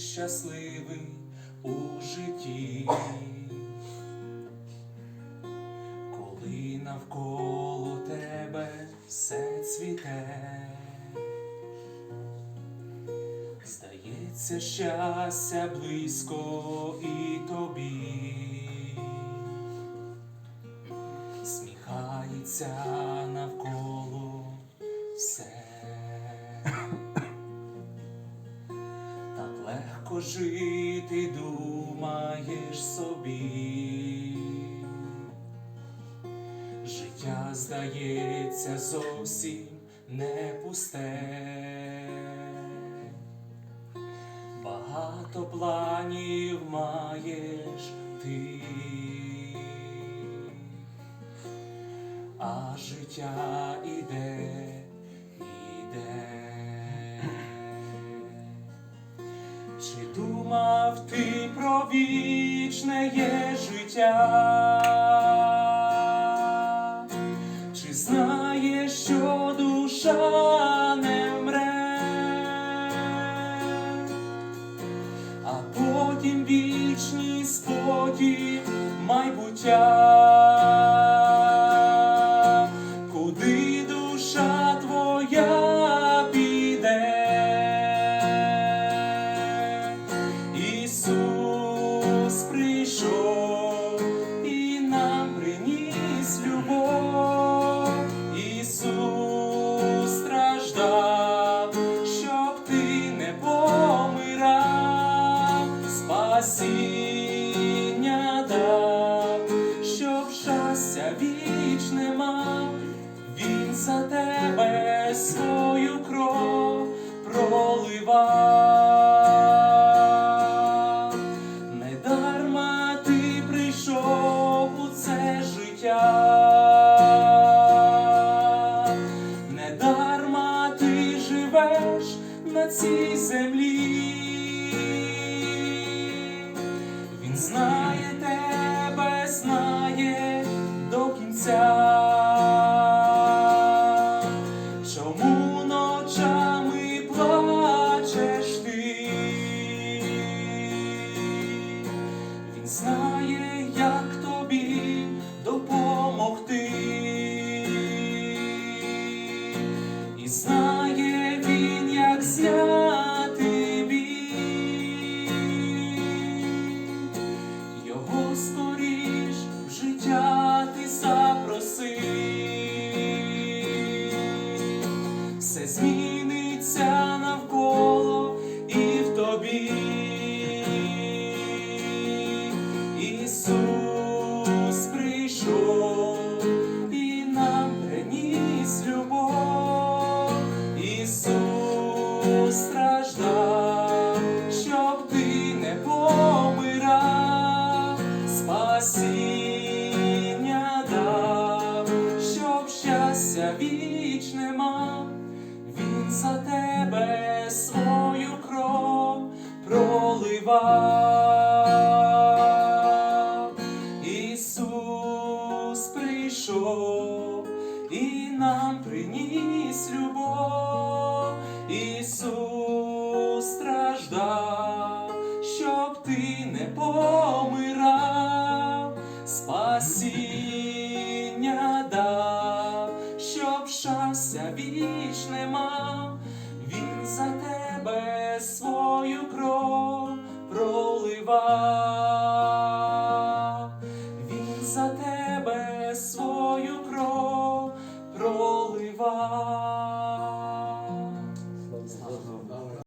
щасливий у житті, коли навколо тебе все цвіте, здається, щастя близько і тобі. Сміхається навколо все. Жити, думаєш собі. Життя здається зовсім не пусте. Багато планів маєш ти. А життя іде. Вічне є життя? Чи знаєш, що душа не мре, А потім вічні спокій майбуття. Щастя віч нема, Він за тебе свою кров проливав. Знає, як тобі допомогти. І знає він, як зняти біль. Його скоріш в життя ти запроси. Все зміниться Ісус прийшов і нам приніс любов. Ісус страждав, щоб ти не помирав, спасіння дав, щоб щастя вічне мав. Він за тебе свою кров проливав. Ісус страждав, щоб ти не помирав, спасіння дав, щоб щастя вічне мав. Він за тебе свою кров проливав. Він за тебе свою кров проливав.